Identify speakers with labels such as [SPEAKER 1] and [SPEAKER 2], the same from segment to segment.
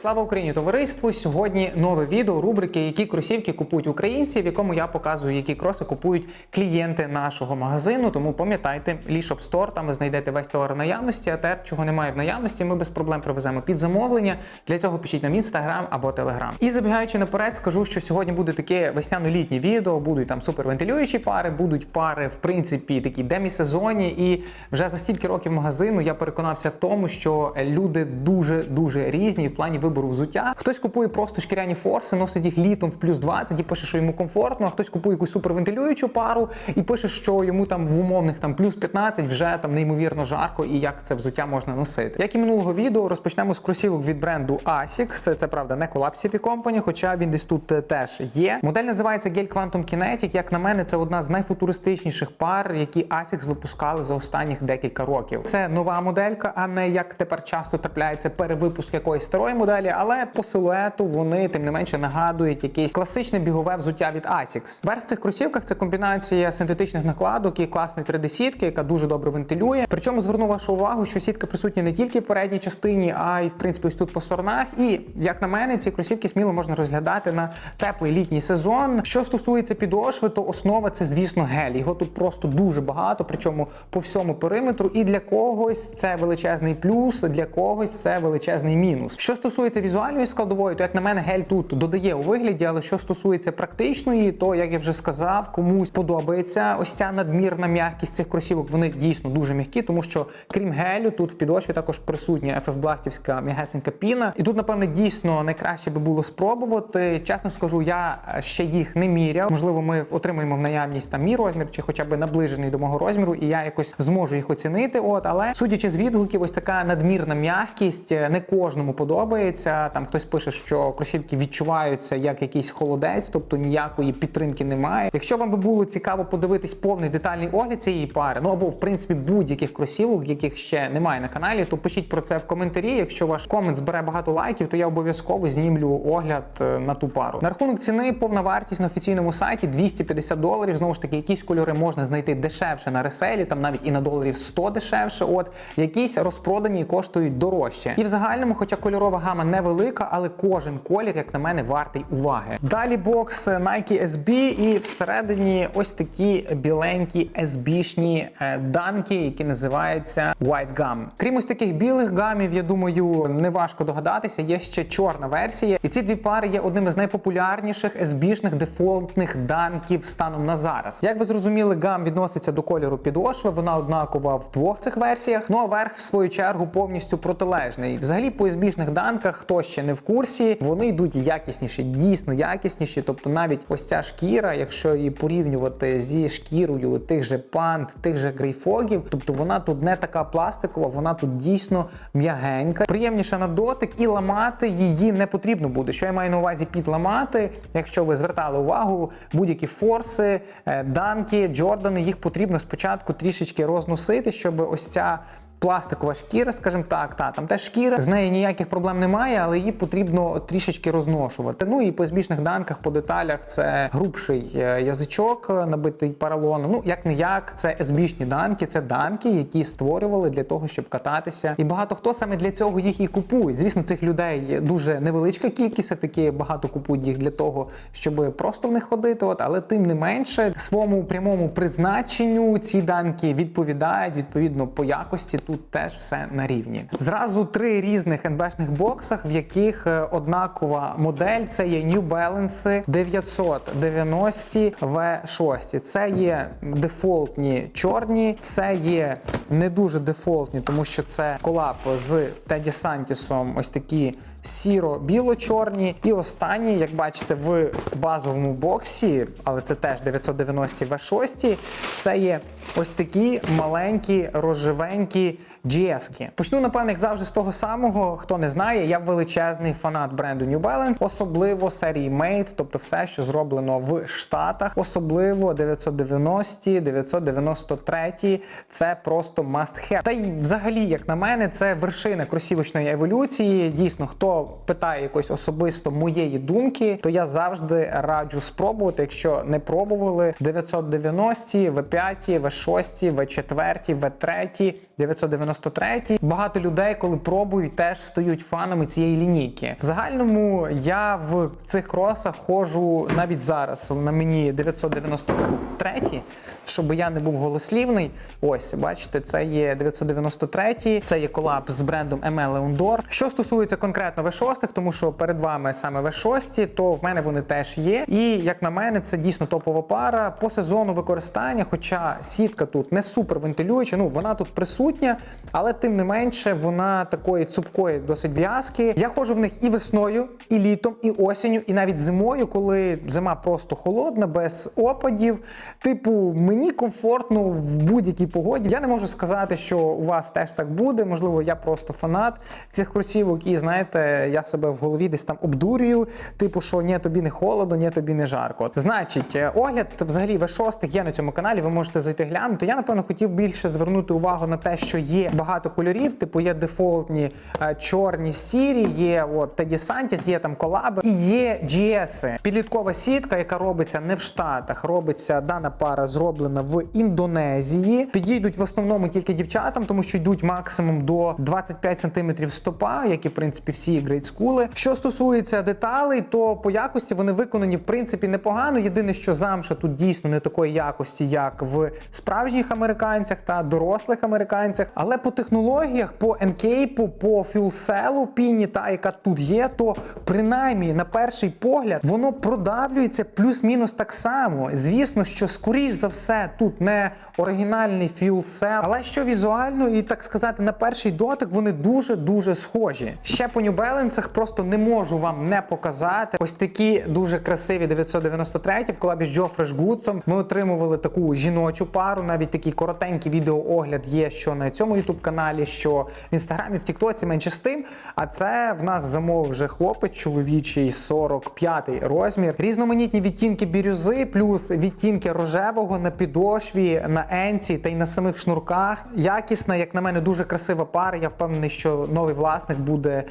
[SPEAKER 1] Слава Україні, товариству! Сьогодні нове відео рубрики, які кросівки купують українці, в якому я показую, які кроси купують клієнти нашого магазину. Тому пам'ятайте, Лішоп Store, там ви знайдете весь товар наявності, а те, чого немає в наявності, ми без проблем привеземо під замовлення. Для цього пишіть нам інстаграм або телеграм. І забігаючи наперед, скажу, що сьогодні буде таке весняно-літнє відео. Будуть там супервентилюючі пари, будуть пари, в принципі, такі демісезонні. І вже за стільки років магазину я переконався в тому, що люди дуже дуже різні в плані вибору взуття. Хтось купує просто шкіряні форси, носить їх літом в плюс 20 і пише, що йому комфортно. А хтось купує якусь супервентилюючу пару і пише, що йому там в умовних там плюс 15 вже там неймовірно жарко і як це взуття можна носити. Як і минулого відео, розпочнемо з кросівок від бренду Asics. Це правда не CP Company, хоча він десь тут е, теж є. Модель називається Gel Quantum Kinetic. Як на мене, це одна з найфутуристичніших пар, які Asics випускали за останніх декілька років. Це нова моделька, а не як тепер часто трапляється перевипуск якоїсь старої моделі, але по силуету вони тим не менше нагадують якесь класичне бігове взуття від Asics. Верх в цих кросівках це комбінація синтетичних накладок і класної 3D-сітки, яка дуже добре вентилює. Причому зверну вашу увагу, що сітка присутня не тільки в передній частині, а й в принципі ось тут по сторонах. І як на мене, ці кросівки сміло можна розглядати на теплий літній сезон. Що стосується підошви, то основа це, звісно, гель. Його тут просто дуже багато, причому по всьому периметру. І для когось це величезний плюс, для когось це величезний мінус. Що стосується візуальної складової, то як на мене, гель тут додає у вигляді, але що стосується практичної, то як я вже сказав, комусь подобається ось ця надмірна м'якість цих кросівок. Вони дійсно дуже м'які, тому що крім гелю, тут в підошві також присутня FF-бластівська м'ягесенька піна. І тут, напевне, дійсно найкраще би було спробувати. Чесно скажу, я ще їх не міряв. Можливо, ми отримаємо в наявність там мій розмір, чи хоча б наближений до мого розміру, і я якось зможу їх оцінити. От, але судячи з відгуків, ось така надмірна м'якість не кожному подобається. Там хтось пише, що кросівки відчуваються як якийсь холодець, тобто ніякої підтримки немає. Якщо вам би було цікаво подивитись повний детальний огляд цієї пари, ну або в принципі будь-яких кросівок, яких ще немає на каналі, то пишіть про це в коментарі. Якщо ваш комент збере багато лайків, то я обов'язково знімлю огляд е, на ту пару. На рахунок ціни повна вартість на офіційному сайті 250 доларів. Знову ж таки, якісь кольори можна знайти дешевше на реселі, там навіть і на доларів 100 дешевше. От якісь розпродані і коштують дорожче. І в загальному, хоча кольорова гама невелика, але кожен колір, як на мене, вартий уваги. Далі бокс Nike SB і всередині ось такі біленькі SB-шні е, данки, які називаються White Gum. Крім ось таких білих гамів, я думаю, не важко догадатися. Є ще чорна версія, і ці дві пари є одними з найпопулярніших SB-шних дефолтних данків станом на зараз. Як ви зрозуміли, гам відноситься до кольору підошви. Вона однакова в двох цих версіях. Ну а верх, в свою чергу, повністю протилежний. Взагалі, по SB-шних данках, хто ще не в курсі, вони йдуть якісніші, дійсно якісніші. Тобто, навіть ось ця шкіра, якщо її порівнювати зі шкірою тих же пант, тих же грейфогів, тобто вона тут не така пластикова, вона тут дійсно м'ягенька, приємніша на дотик, і ламати її не потрібно буде. Що я маю на увазі підламати, якщо ви звертали увагу, будь-які форси, е, данки, джордани, їх потрібно спочатку трішечки розносити, щоб ось ця. Пластикова шкіра, скажімо так, та там теж шкіра, з нею ніяких проблем немає, але її потрібно трішечки розношувати. Ну і по збічних данках, по деталях це грубший е, язичок, е, набитий поролоном. Ну як не як, це СБшні данки, це данки, які створювали для того, щоб кататися. І багато хто саме для цього їх і купує. Звісно, цих людей дуже невеличка кількість, таки багато купують їх для того, щоб просто в них ходити. От, але тим не менше, своєму прямому призначенню ці данки відповідають відповідно по якості тут теж все на рівні. Зразу три різних НБшних боксах, в яких е, однакова модель. Це є New Balance 990 V6. Це є дефолтні чорні, це є не дуже дефолтні, тому що це колап з Теді Сантісом. Ось такі. Сіро-біло-чорні, і останні, як бачите, в базовому боксі, але це теж 990 V6, це є ось такі маленькі розживенькі GS-ки. Почну, напевно, як завжди, з того самого, хто не знає, я величезний фанат бренду New Balance, особливо серії Made, тобто все, що зроблено в Штатах, особливо 990, 993, це просто must have. Та й взагалі, як на мене, це вершина кросівочної еволюції. Дійсно, хто питає якось особисто моєї думки, то я завжди раджу спробувати, якщо не пробували 990, V5, V6, V4, V3, 990 993. Багато людей, коли пробують, теж стають фанами цієї лінійки. В загальному я в цих кросах ходжу навіть зараз. На мені 993, щоб я не був голослівний. Ось, бачите, це є 993, це є колаб з брендом ML Leondor. Що стосується конкретно V6, тому що перед вами саме V6, то в мене вони теж є. І як на мене, це дійсно топова пара по сезону використання. Хоча сітка тут не супер вентилююча, ну вона тут присутня, але тим не менше вона такої цупкої досить в'язки. Я ходжу в них і весною, і літом, і осінню, і навіть зимою, коли зима просто холодна, без опадів. Типу, мені комфортно в будь-якій погоді. Я не можу сказати, що у вас теж так буде. Можливо, я просто фанат цих кросівок, і знаєте, я себе в голові десь там обдурюю. Типу, що ні, тобі не холодно, ні, тобі не жарко. Значить, е, огляд взагалі V6 є на цьому каналі. Ви можете зайти глянути. Я напевно хотів більше звернути увагу на те, що є багато кольорів. Типу, є дефолтні е, чорні, сірі, є от Teddy Santis, є там колаби і є GS. Підліткова сітка, яка робиться не в Штатах, робиться дана пара зроблена в Індонезії. Підійдуть в основному тільки дівчатам, тому що йдуть максимум до 25 см стопа, як і в принципі всі грейдскули. Що стосується деталей, то по якості вони виконані в принципі непогано. Єдине, що замша тут дійсно не такої якості, як в справжніх американцях та дорослих американцях. Але по технологіях, по енкейпу, по фюлселу піні, та яка тут є, то принаймні на перший погляд воно продавлюється плюс-мінус так само. Звісно, що скоріш за все тут не оригінальний фюлсел, але що візуально і так сказати, на перший дотик вони дуже дуже схожі. Ще по New Balance просто не можу вам не показати. Ось такі дуже красиві 993 в колабі з Джо Фрешгудсом. Ми отримували таку жіночу пару. Навіть такий коротенький відеоогляд є, що на цьому youtube каналі, що в інстаграмі, в Тіктоці менше з тим. А це в нас замовив вже хлопець чоловічий 45 розмір. Різноманітні відтінки бірюзи, плюс відтінки рожевого на підошві, на енці та й на самих шнурках. Якісна, як на мене, дуже красива пара. Я впевнений, що новий власник буде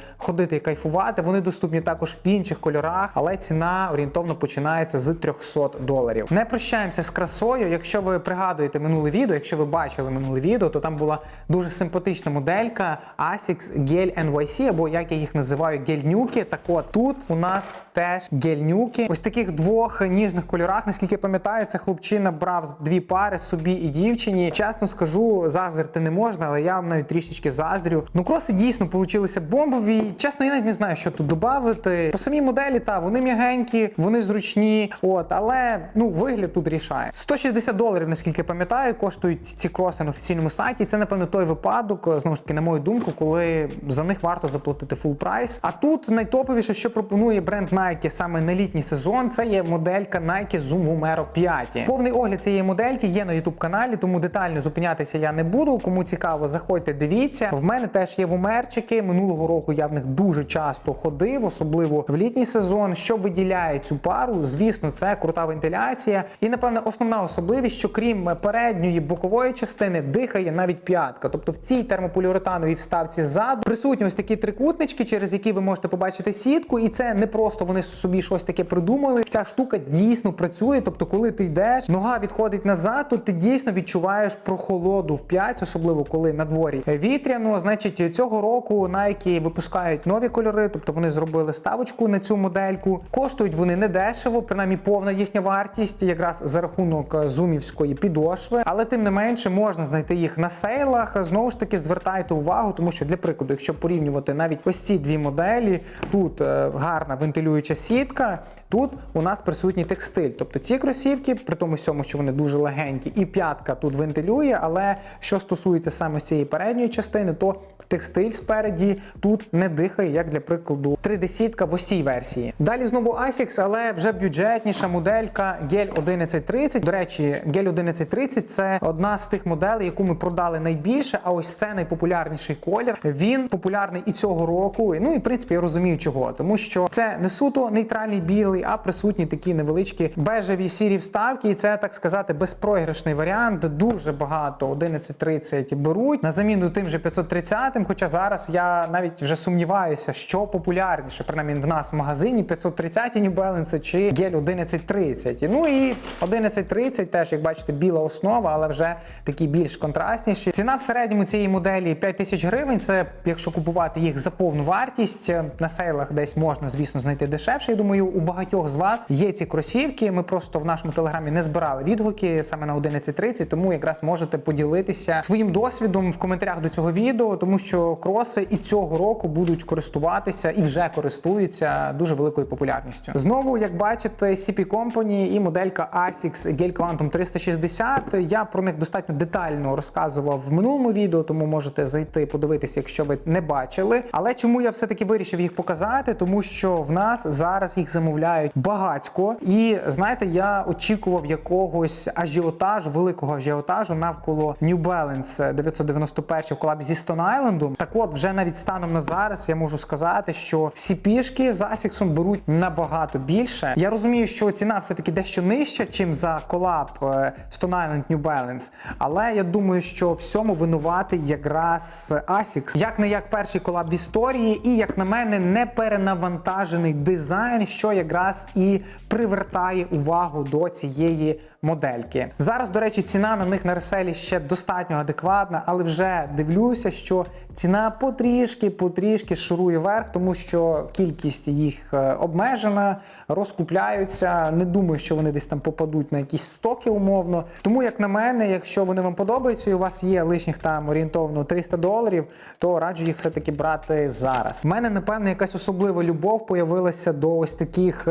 [SPEAKER 1] ходити і кайфувати. Вони доступні також в інших кольорах, але ціна орієнтовно починається з 300 доларів. Не прощаємося з красою. Якщо ви пригадуєте минуле відео, якщо ви бачили минуле відео, то там була дуже симпатична моделька Asics Gel NYC, або як я їх називаю, гельнюки. Так от тут у нас теж гельнюки. Ось таких двох ніжних кольорах. Наскільки пам'ятаю, це хлопчина брав дві пари собі і дівчині. Чесно скажу, заздрити не можна, але я вам навіть трішечки заздрю. Ну, кроси дійсно получилися бомбові. Чесно, я навіть не знаю, що тут додати. По самій моделі, та вони м'ягенькі, вони зручні. От, але ну вигляд тут рішає. 160 доларів, наскільки пам'ятаю, коштують ці кроси на офіційному сайті. Це, напевно, той випадок, знову ж таки, на мою думку, коли за них варто заплатити full прайс. А тут найтоповіше, що пропонує бренд Nike саме на літній сезон, це є моделька Nike Zoom Vomero 5. Повний огляд цієї модельки є на YouTube каналі, тому детально зупинятися я не буду. Кому цікаво, заходьте, дивіться. В мене теж є вумерчики. Минулого року я в них дуже часто ходив, особливо в літній сезон. Що виділяє цю пару? Звісно, це крута вентиляція. І напевне основна особливість, що крім передньої бокової частини, дихає навіть п'ятка. Тобто в цій термополіуретановій вставці ззаду присутні ось такі трикутнички, через які ви можете побачити сітку, і це не просто вони собі щось таке придумали. Ця штука дійсно працює. Тобто, коли ти йдеш, нога відходить назад, то ти дійсно відчуваєш прохолоду в п'ять, особливо коли на дворі вітряно. Значить, цього року Nike випускають нові кольори, тобто вони зробили ставочку на цю модельку. Коштують вони не дешево, принаймні повна їхня вартість, якраз за рахунок зумівської підошви. Але тим не менше можна знайти їх на сейлах. Знову ж таки, звертайте увагу, тому що для прикладу, якщо порівнювати навіть ось ці дві моделі, тут е, гарна вентилююча сітка, тут у нас присутній текстиль. Тобто ці кросівки, при тому всьому, що вони дуже легенькі, і п'ятка тут вентилює. Але що стосується саме цієї передньої частини, то текстиль спереді тут не дихає, як для прикладу 3D-сітка в ось версії. Далі знову Asics, але вже бюджетніша моделька Gel 1130. До речі, Gel 1130 це одна з тих моделей, яку ми продали найбільше. А ось це найпопулярніший колір. Він популярний і цього року. Ну і в принципі я розумію, чого, тому що це не суто нейтральний білий, а присутні такі невеличкі бежеві сірі вставки. І це так сказати безпроіграшний варіант. Дуже багато 1130 беруть на заміну тим же 530 530. Хоча зараз я навіть вже сумніваюся, що популярніше, принаймні в нас в магазині 530 New Balance чи гель 1130. Ну і 1130 теж, як бачите, біла основа, але вже такі більш контрастніші. Ціна в середньому цієї моделі 5 тисяч гривень. Це якщо купувати їх за повну вартість. На сейлах десь можна, звісно, знайти дешевше. Я думаю, у багатьох з вас є ці кросівки. Ми просто в нашому телеграмі не збирали відгуки саме на 11.30, тому якраз можете поділитися своїм досвідом в коментарях до цього відео, тому що кроси і цього року будуть користуватися і вже користуються дуже великою популярністю. Знову, як бачите, CP Company і моделька ASICS Gel Quantum 360. Я про них достатньо детально розказував в минулому відео, тому можете зайти подивитися, якщо ви не бачили. Але чому я все-таки вирішив їх показати? Тому що в нас зараз їх замовляють багацько, і знаєте, я очікував якогось ажіотажу, великого ажіотажу навколо New Balance 991 в колабі зі Stone Island. Так от, вже навіть станом на зараз я можу сказати, що всі пішки з Asics беруть набагато більше. Я розумію, що ціна все-таки дещо нижча, чим за колаб е, Stone Island New Balance. Але я думаю, що всьому винуватий якраз Asics. Як не як перший колаб в історії, і як на мене, не перенавантажений дизайн, що якраз і привертає увагу до цієї модельки. Зараз, до речі, ціна на них на реселі ще достатньо адекватна, але вже дивлюся, що ціна потрішки, потрішки шурує вверх, тому що кількість їх е, обмежена, розкупляються. Не думаю, що вони десь там попадуть на якісь стоки умовно. Тому, як на мене, якщо вони вам подобаються і у вас є лишніх там орієнтовно 300 доларів, то раджу їх все-таки брати зараз. У мене, напевно, якась особлива любов появилася до ось таких.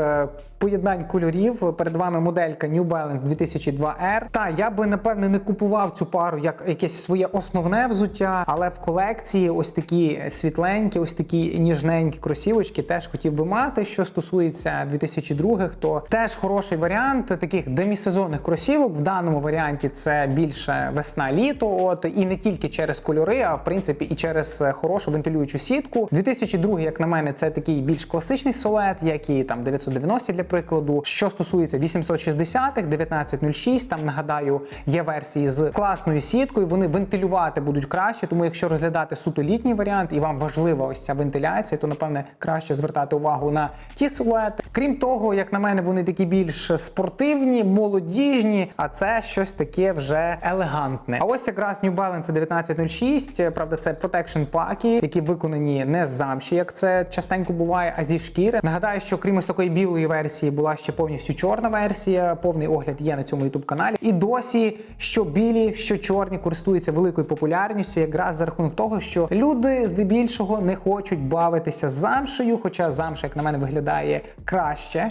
[SPEAKER 1] Поєднань кольорів перед вами моделька New Balance 2002R. Та я би напевне не купував цю пару як якесь своє основне взуття, але в колекції ось такі світленькі, ось такі ніжненькі кросівочки теж хотів би мати. Що стосується 2002 то теж хороший варіант таких демісезонних кросівок. В даному варіанті це більше весна-літо. От і не тільки через кольори, а в принципі і через хорошу вентилюючу сітку. 2002, як на мене, це такий більш класичний солет, як і там 990 для прикладу. Що стосується 860-х, 1906, там нагадаю, є версії з класною сіткою. Вони вентилювати будуть краще. Тому, якщо розглядати суто літній варіант і вам важлива ось ця вентиляція, то напевне краще звертати увагу на ті силуети. Крім того, як на мене, вони такі більш спортивні, молодіжні, а це щось таке вже елегантне. А ось якраз New Balance 1906, правда, це protection паки, які виконані не з замші, як це частенько буває, а зі шкіри. Нагадаю, що крім ось такої білої версії була ще повністю чорна версія. Повний огляд є на цьому youtube каналі. І досі що білі, що чорні користуються великою популярністю, якраз за рахунок того, що люди здебільшого не хочуть бавитися замшею, хоча замша, як на мене, виглядає краще.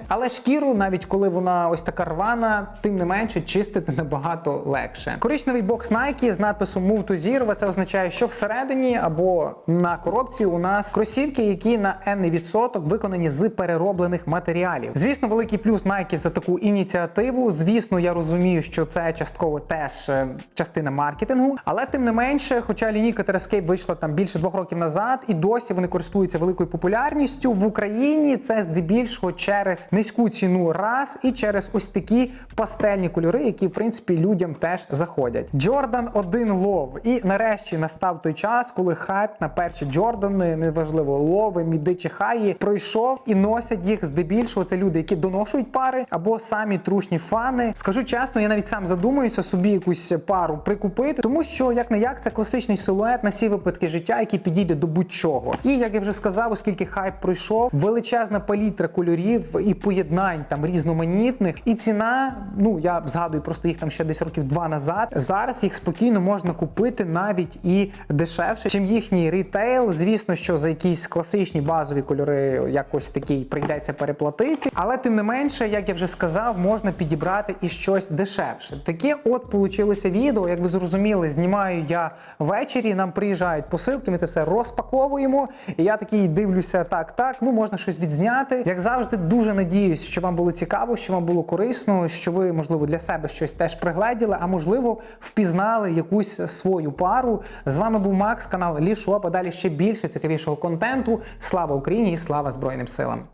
[SPEAKER 1] Але шкіру, навіть коли вона ось така рвана, тим не менше чистити набагато легше. Коричневий бокс Nike з надписом Move to Zero, це означає, що всередині або на коробці у нас кросівки, які на енний відсоток виконані з перероблених матеріалів. Звісно, великий плюс Nike за таку ініціативу. Звісно, я розумію, що це частково теж е, частина маркетингу, але тим не менше, хоча лінійка Terrascape вийшла там більше двох років назад, і досі вони користуються великою популярністю в Україні. Це здебільшого через низьку ціну раз і через ось такі пастельні кольори, які в принципі людям теж заходять. Jordan 1 Love. І нарешті настав той час, коли хайп на перші Джордани, неважливо, лови, міди чи хаї, пройшов і носять їх здебільшого. Це люди, які доношують пари або самі трушні фани. Скажу чесно, я навіть сам задумуюся собі якусь пару прикупити, тому що як не як це класичний силует на всі випадки життя, який підійде до будь-чого. І як я вже сказав, оскільки хайп пройшов, величезна палітра кольорів і поєднань там різноманітних, і ціна, ну я згадую просто їх там ще десь років два назад. Зараз їх спокійно можна купити навіть і дешевше, чим їхній рітейл. Звісно, що за якісь класичні базові кольори якось такий прийдеться переплатити. Але тим не менше, як я вже сказав, можна підібрати і щось дешевше. Таке от получилося відео. Як ви зрозуміли, знімаю я ввечері. Нам приїжджають посилки, ми це все розпаковуємо. І я такий дивлюся, так, так, ну можна щось відзняти. Як завжди, дуже надіюсь, що вам було цікаво, що вам було корисно, що ви, можливо, для себе щось теж пригледіли, а можливо, впізнали якусь свою пару. З вами був Макс, канал Лішоп, а далі ще більше цікавішого контенту. Слава Україні і слава Збройним силам!